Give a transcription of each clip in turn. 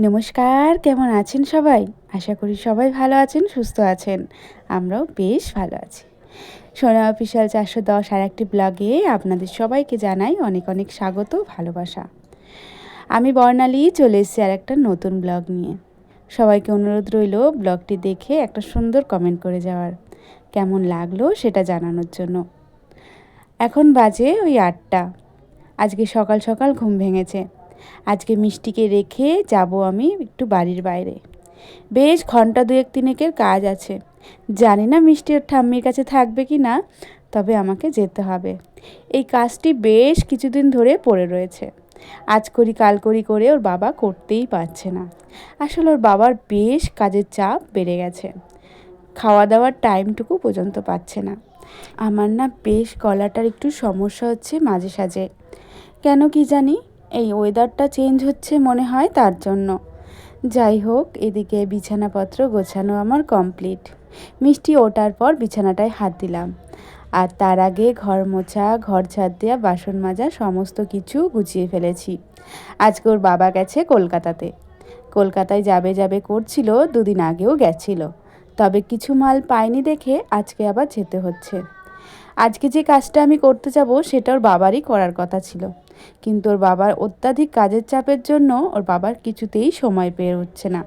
নমস্কার, কেমন আছেন সবাই? আশা করি সবাই ভালো আছেন, সুস্থ আছেন। আমরাও বেশ ভালো আছি। সোনা অফিসিয়াল চারশো দশ আর একটি ব্লগে আপনাদের সবাইকে জানাই অনেক অনেক স্বাগত, ভালোবাসা। আমি বর্ণালী, চলে এসেছি আর একটা নতুন ব্লগ নিয়ে। সবাইকে অনুরোধ রইল ব্লগটি দেখে একটা সুন্দর কমেন্ট করে যাওয়ার। কেমন লাগল সেটা জানানোর জন্য। এখন বাজে ওই আটটা। আজকে সকাল সকাল ঘুম ভেঙেছে। আজকে মিষ্টিকে রেখে যাব আমি একটু বাড়ির বাইরে। বেশ ঘণ্টা দুয়েক তিনেকের কাজ আছে। জানি না মিষ্টি ওর ঠাম্মির কাছে থাকবে কি না, তবে আমাকে যেতে হবে। এই কাজটি বেশ কিছুদিন ধরে পড়ে রয়েছে। আজ করি কাল করি করে ওর বাবা করতেই পারছে না। আসলে ওর বাবার বেশ কাজের চাপ বেড়ে গেছে। খাওয়া দাওয়ার টাইমটুকু পর্যন্ত পাচ্ছে না। আমার না বেশ গলাটার একটু সমস্যা হচ্ছে মাঝে সাঝে। কেন কি জানি এই ওয়েদারটা চেঞ্জ হচ্ছে মনে হয় তার জন্য। যাই হোক, এদিকে বিছানাপত্র গোছানো আমার কমপ্লিট মিষ্টি ওঠার পর বিছানাটায় হাত দিলাম। আর তার আগে ঘর মোছা, ঘর ছাদ দেওয়া বাসন মাজা, সমস্ত কিছু গুছিয়ে ফেলেছি। আজকে ওর বাবা গেছে কলকাতাতে। কলকাতায় যাবে যাবে করছিল, দুদিন আগেও গেছিল। তবে কিছু মাল পাইনি দেখে আজকে আবার যেতে হচ্ছে। আজকে যে কাজটা আমি করতে যাব, সেটা ওর বাবারই করার কথা ছিল। কিন্তু ওর বাবার অত্যাধিক কাজের চাপের জন্য ওর বাবার কিছুতেই সময় পেয়ে উঠছে না।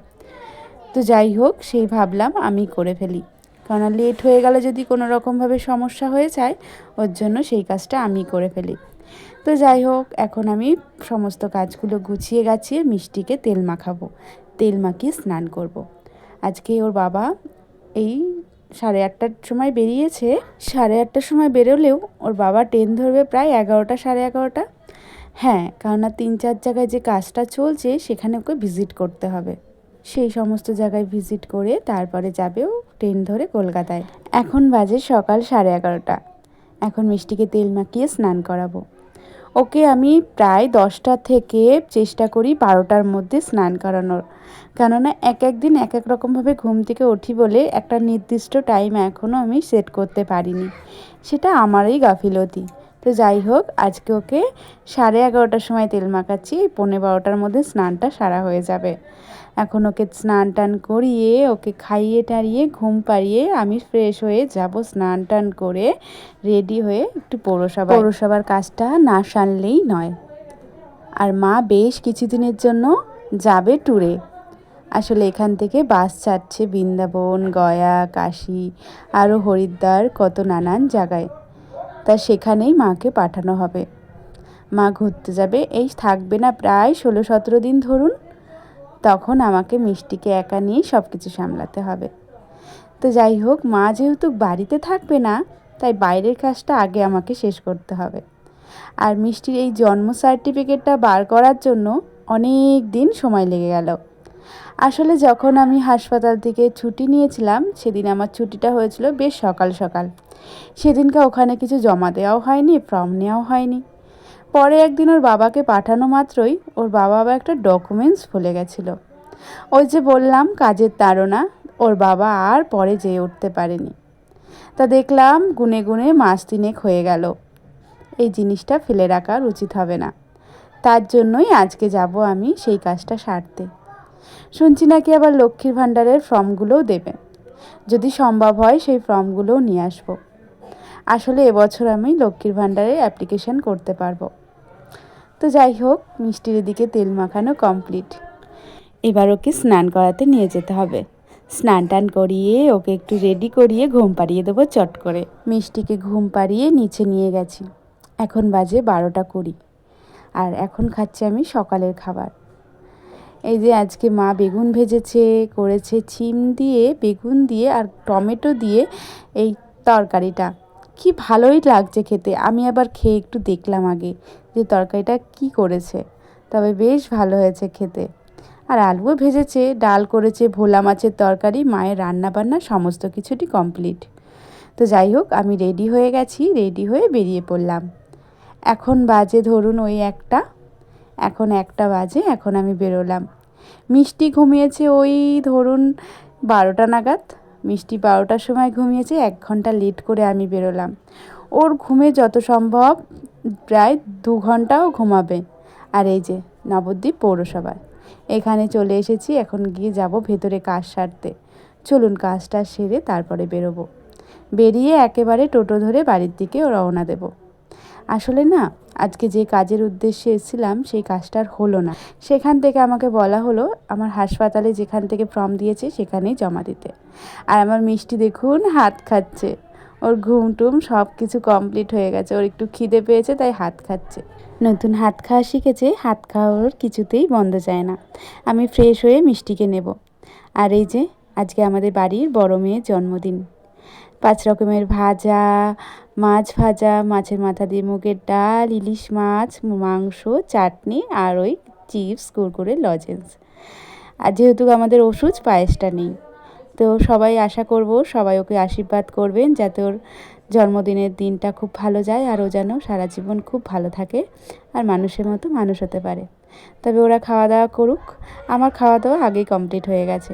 তো যাই হোক, সেই ভাবলাম আমি করে ফেলি। কারণ লেট হয়ে গেলে যদি কোনো রকমভাবে সমস্যা হয়ে যায়, ওর জন্য সেই কাজটা আমি করে ফেলি। তো যাই হোক, এখন আমি সমস্ত কাজগুলো গুছিয়ে গাছিয়ে মিষ্টিকে তেল মাখাবো, তেল মাখিয়ে স্নান করব। আজকে ওর বাবা এই সাড়ে আটটার সময় বেরিয়েছে। সাড়ে আটটার সময় বেরোলেও ওর বাবা ট্রেন ধরবে প্রায় এগারোটা, সাড়ে এগারোটা। হ্যাঁ কেননা তিন, চার জায়গায় যে কাজটা চলছে, সেখানে ওকে ভিজিট করতে হবে। সেই সমস্ত জায়গায় ভিজিট করে তারপরে যাবেও ট্রেন ধরে কলকাতায়। এখন বাজে সকাল সাড়ে এগারোটা। এখন মিষ্টিকে তেল মাখিয়ে স্নান করাবো। ওকে আমি প্রায় দশটা থেকে চেষ্টা করি বারোটার মধ্যে স্নান করানোর। কেননা এক এক দিন এক এক রকমভাবে ঘুম থেকে উঠি বলে একটা নির্দিষ্ট টাইম এখনও আমি সেট করতে পারিনি। সেটা আমারই গাফিলতি। তো যাই হোক, আজকে ওকে সাড়ে এগারোটার সময় তেল মাখাচ্ছি পৌনে বারোটার মধ্যে স্নানটা সারা হয়ে যাবে। এখন ওকে স্নান টান করিয়ে, ওকে খাইয়ে টাড়িয়ে ঘুম পাড়িয়ে আমি ফ্রেশ হয়ে যাব স্নান টান করে রেডি হয়ে একটু পৌরসভা পৌরসভার কাজটা না সানলেই নয়। আর মা বেশ কিছুদিনের জন্য যাবে ট্যুরে আসলে এখান থেকে বাস ছাড়ছে বৃন্দাবন, গয়া, কাশি, আরও হরিদ্বার, কত নানান জায়গায়। তা সেখানেই মাকে পাঠানো হবে। মা ঘুরতে যাবে। এই থাকবে না প্রায় ষোলো সতেরো দিন ধরুন। তখন আমাকে মিষ্টিকে একা নিয়েই সব কিছু সামলাতে হবে। তো যাই হোক, মা যেহেতু বাড়িতে থাকবে না, তাই বাইরের কাজটা আগে আমাকে শেষ করতে হবে। আর মিষ্টির এই জন্ম সার্টিফিকেটটা বার করার জন্য অনেক দিন সময় লেগে গেল। আসলে যখন আমি হাসপাতাল থেকে ছুটি নিয়েছিলাম, সেদিন আমার ছুটিটা হয়েছিল বেশ সকাল সকাল। সেদিনকে ওখানে কিছু জমা দেওয়াও হয়নি, ফর্ম নেওয়াও হয়নি। পরে একদিন ওর বাবাকে পাঠানো মাত্রই ওর বাবা আবার একটা ডকুমেন্টস ভুলে গেছিল। ওই যে বললাম, কাজের তাড়না, ওর বাবা আর পরে যেয়ে উঠতে পারেনি। তা দেখলাম গুনে গুনে মাস তিনেক হয়ে গেল। এই জিনিসটা ফেলে রাখার উচিত হবে না। তার জন্যই আজকে যাব আমি সেই কাজটা সারতে। শুনছি নাকি আবার লক্ষ্মীর ভাণ্ডারের ফর্মগুলোও দেবে। যদি সম্ভব হয় সেই ফর্মগুলোও নিয়ে আসব। আসলে এবছর আমি লক্ষ্মীর ভাণ্ডারে অ্যাপ্লিকেশান করতে পারব। তো যাই হোক, মিষ্টির দিকে তেল মাখানো কমপ্লিট এবার ওকে স্নান করাতে নিয়ে যেতে হবে। স্নান টান করিয়ে ওকে একটু রেডি করিয়ে ঘুম পাড়িয়ে দেবো চট করে। মিষ্টিকে ঘুম পাড়িয়ে নিচে নিয়ে গেছি। এখন বাজে বারোটা কুড়ি। আর এখন খাচ্ছি আমি সকালের খাবার। এই যে আজকে মা বেগুন ভেজেছে, করেছে চিম দিয়ে, বেগুন দিয়ে আর টমেটো দিয়ে এই তরকারিটা। কি ভালোই লাগছে খেতে। আমি আবার খেয়ে একটু দেখলাম আগে যে তরকারিটা কি করেছে। তবে বেশ ভালো হয়েছে খেতে। আর আলুও ভেজেছে, ডাল করেছে, ভোলা মাছের তরকারি, মায়ের রান্না বান্না সমস্ত কিছুটি কমপ্লিট তো যাই হোক, আমি রেডি হয়ে গেছি রেডি হয়ে বেরিয়ে পড়লাম। এখন বাজে ধরুন ওই একটা। এখন একটা বাজে, এখন আমি বেরোলাম। মিষ্টি ঘুমিয়েছে ওই ধরুন বারোটা নাগাদ। মিষ্টি বারোটার সময় ঘুমিয়েছে, এক ঘণ্টা লেট করে আমি বেরোলাম। ওর ঘুমে যত সম্ভব প্রায় দু ঘন্টাও ঘুমাবে। আর এই যে, নবদ্বীপ পৌরসভায়। এখানে চলে এসেছি, এখন গিয়ে যাব ভেতরে কাজ সারতে। চলুন, কাজটা সেরে তারপরে বেরোবো। বেরিয়ে একেবারে টোটো ধরে বাড়ির দিকে রওনা দেব। আসলে না, আজকে যে কাজের উদ্দেশ্যে এসেছিলাম সেই কাজটা আর হলো না। সেখান থেকে আমাকে বলা হলো, আমার হাসপাতালে যেখান থেকে ফর্ম দিয়েছে সেখানেই জমা দিতে। আর আমার মিষ্টি দেখুন, হাত খাচ্ছে। ওর ঘুম টুম সব কিছু কমপ্লিট হয়ে গেছে। ওর একটু খিদে পেয়েছে, তাই হাত খাচ্ছে। নতুন হাত খাওয়া শিখেছে, হাত খাওয়া ওর কিছুতেই বন্ধ যায় না। আমি ফ্রেশ হয়ে মিষ্টিকে নেব। আর এই যে, আজকে আমাদের বাড়ির বড় মেয়ের জন্মদিন। পাঁচ রকমের ভাজা, মাছ ভাজা, মাছের মাথা দিয়ে মুগের ডাল, ইলিশ মাছ, মাংস, চাটনি আর ওই চিপস, কুরকুরে, লজেন্স। আর যেহেতু আমাদের ওষুধ, পায়েসটা নেই। তো সবাই আশা করব সবাই ওকে আশীর্বাদ করবেন যাতে ওর জন্মদিনের দিনটা খুব ভালো যায় আর ও যেন সারা জীবন খুব ভালো থাকে আর মানুষের মতো মানুষ হতে পারে। তবে ওরা খাওয়া দাওয়া করুক। আমার খাওয়া দাওয়া আগেই কমপ্লিট হয়ে গেছে।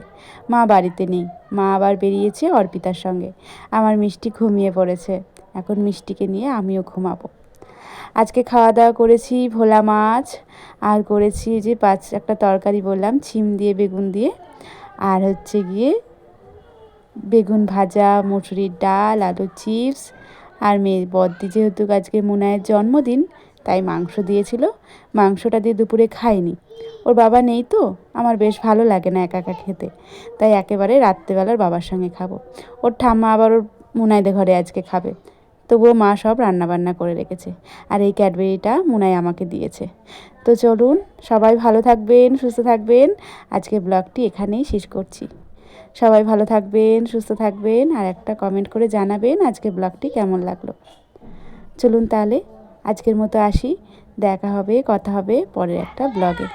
মা বাড়িতে নেই। মা আবার বেরিয়েছে অর্পিতার সঙ্গে। আমার মিষ্টি ঘুমিয়ে পড়েছে। এখন মিষ্টিকে নিয়ে আমিও ঘুমাবো। আজকে খাওয়া দাওয়া করেছি ভোলা মাছ আর করেছি যে পাঁচ একটা তরকারি বললাম, ছিম দিয়ে, বেগুন দিয়ে। আর হচ্ছে গিয়ে বেগুন ভাজা, মুসুরির ডাল আলু চিপস আর মেয়ে বদ্দি যেহেতু আজকে মুনায়ের জন্মদিন, তাই মাংস দিয়েছিল। মাংসটা দিয়ে দুপুরে খাইনি। ওর বাবা নেই তো, আমার বেশ ভালো লাগে না একা একা খেতে। তাই একেবারে রাত্রেবেলার বাবার সঙ্গে খাব। ওর ঠাম্মা আবার ওর মুনাইদের ঘরে আজকে খাবে। তবুও মা সব রান্নাবান্না করে রেখেছে। আর এই ক্যাডবেরিটা মুনাই আমাকে দিয়েছে। তো চলুন, সবাই ভালো থাকবেন, সুস্থ থাকবেন। আজকে ব্লগটি এখানেই শেষ করছি। সবাই ভালো থাকবেন, সুস্থ থাকবেন আর একটা কমেন্ট করে জানাবেন আজকে ব্লগটি কেমন লাগল। চলুন তাহলে আজকের মতো আসি, দেখা হবে, কথা হবে পরের একটা ব্লগে